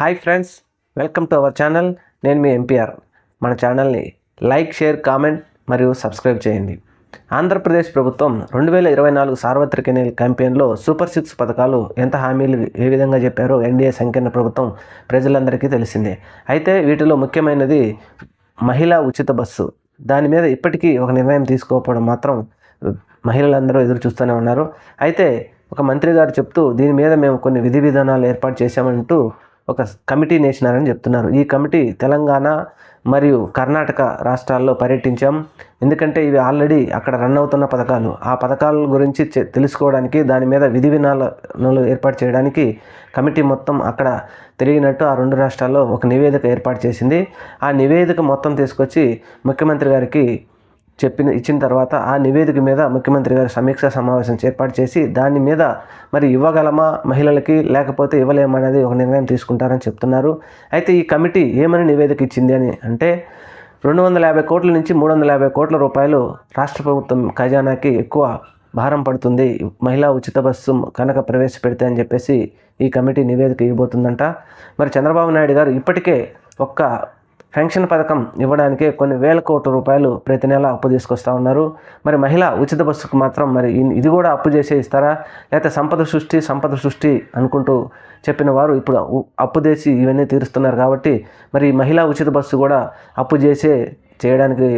Hi friends welcome to our channel. నేను మీ MPR మన ఛానల్ని లైక్ షేర్ కామెంట్ మరియు సబ్స్క్రైబ్ చేయండి. ఆంధ్రప్రదేశ్ ప్రభుత్వం రెండు వేల ఇరవై నాలుగు సార్వత్రిక ఎన్నికల క్యాంపెయిన్లో సూపర్ సిక్స్ పథకాలు ఎంత హామీలు ఏ విధంగా చెప్పారో ఎన్డీఏ సంకీర్ణ ప్రభుత్వం ప్రజలందరికీ తెలిసిందే. అయితే వీటిలో ముఖ్యమైనది మహిళా ఉచిత బస్సు. దాని మీద ఇప్పటికీ ఒక నిర్ణయం తీసుకోకపోవడం మాత్రం మహిళలందరూ ఎదురు చూస్తూనే ఉన్నారు. అయితే ఒక మంత్రి గారు చెప్తూ దీని మీద మేము కొన్ని విధి విధానాలు ఏర్పాటు చేశామంటూ ఒక కమిటీ నేసినారని చెప్తున్నారు. ఈ కమిటీ తెలంగాణ మరియు కర్ణాటక రాష్ట్రాల్లో పర్యటించాం. ఎందుకంటే ఇవి ఆల్రెడీ అక్కడ రన్ అవుతున్న పథకాలు. ఆ పథకాల గురించి తెలుసుకోవడానికి దాని మీద విధి విధానాలు ఏర్పాటు చేయడానికి కమిటీ మొత్తం అక్కడ తిరిగినట్టు ఆ రెండు రాష్ట్రాల్లో ఒక నివేదిక ఏర్పాటు చేసింది. ఆ నివేదిక మొత్తం తీసుకొచ్చి ముఖ్యమంత్రి గారికి చెప్పిన ఇచ్చిన తర్వాత ఆ నివేదిక మీద ముఖ్యమంత్రి గారు సమీక్ష సమావేశం ఏర్పాటు చేసి దాని మీద మరి ఇవ్వగలమా మహిళలకి లేకపోతే ఇవ్వలేమనేది ఒక నిర్ణయం తీసుకుంటారని చెప్తున్నారు. అయితే ఈ కమిటీ ఏమని నివేదిక ఇచ్చింది అని అంటే రెండు వందల యాభై కోట్ల నుంచి మూడు వందల యాభై కోట్ల రూపాయలు రాష్ట్ర ప్రభుత్వం ఖజానాకి ఎక్కువ భారం పడుతుంది. మహిళా ఉచిత బస్సు కనుక ప్రవేశపెడితే అని చెప్పేసి ఈ కమిటీ నివేదిక ఇవ్వబోతుందంట. మరి చంద్రబాబు నాయుడు గారు ఇప్పటికే ఒక్క పెన్షన్ పథకం ఇవ్వడానికి కొన్ని వేల కోట్ల రూపాయలు ప్రతి నెల అప్పు తీసుకొస్తా ఉన్నారు. మరి మహిళ ఉచిత బస్సుకు మాత్రం మరి ఇది కూడా అప్పు చేసే ఇస్తారా? లేకపోతే సంపద సృష్టి సంపద సృష్టి అనుకుంటూ చెప్పిన వారు ఇప్పుడు అప్పు చేసి ఇవన్నీ తీరుస్తున్నారు కాబట్టి మరి ఈ మహిళా ఉచిత బస్సు కూడా అప్పు చేసే చేయడానికి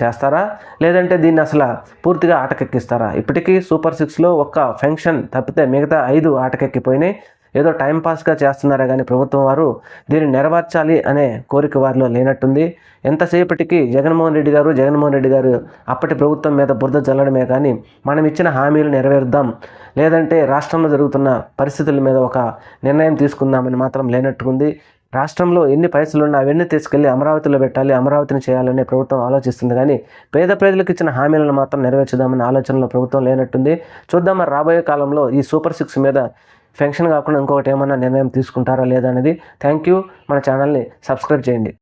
చేస్తారా? లేదంటే దీన్ని అసలు పూర్తిగా ఆటకెక్కిస్తారా? ఇప్పటికీ సూపర్ సిక్స్లో ఒక్క ఫెన్షన్ తప్పితే మిగతా ఐదు ఆటకెక్కిపోయినాయి. ఏదో టైంపాస్గా చేస్తున్నారే కానీ ప్రభుత్వం వారు దీన్ని నెరవేర్చాలి అనే కోరిక వారిలో లేనట్టుంది. ఎంతసేపటికి జగన్మోహన్ రెడ్డి గారు జగన్మోహన్ రెడ్డి గారు అప్పటి ప్రభుత్వం మీద బురద జల్లడమే కానీ మనం ఇచ్చిన హామీలు నెరవేర్దాం లేదంటే రాష్ట్రంలో జరుగుతున్న పరిస్థితుల మీద ఒక నిర్ణయం తీసుకుందామని మాత్రం లేనట్టుంది. రాష్ట్రంలో ఎన్ని పైసలు ఉన్నా అవన్నీ తీసుకెళ్ళి అమరావతిలో పెట్టాలి అమరావతిని చేయాలని ప్రభుత్వం ఆలోచిస్తుంది కానీ పేద ప్రజలకు ఇచ్చిన హామీలను మాత్రం నెరవేర్చుదామనే ఆలోచనలో ప్రభుత్వం లేనట్టుంది. చూద్దాం మరి రాబోయే కాలంలో ఈ సూపర్ సిక్స్ మీద ఫెన్షన్ కాకుండా ఇంకొకటి ఏమైనా నిర్ణయం తీసుకుంటారా లేదా అనేది థ్యాంక్ యూ మన ఛానల్ని సబ్స్క్రైబ్ చేయండి.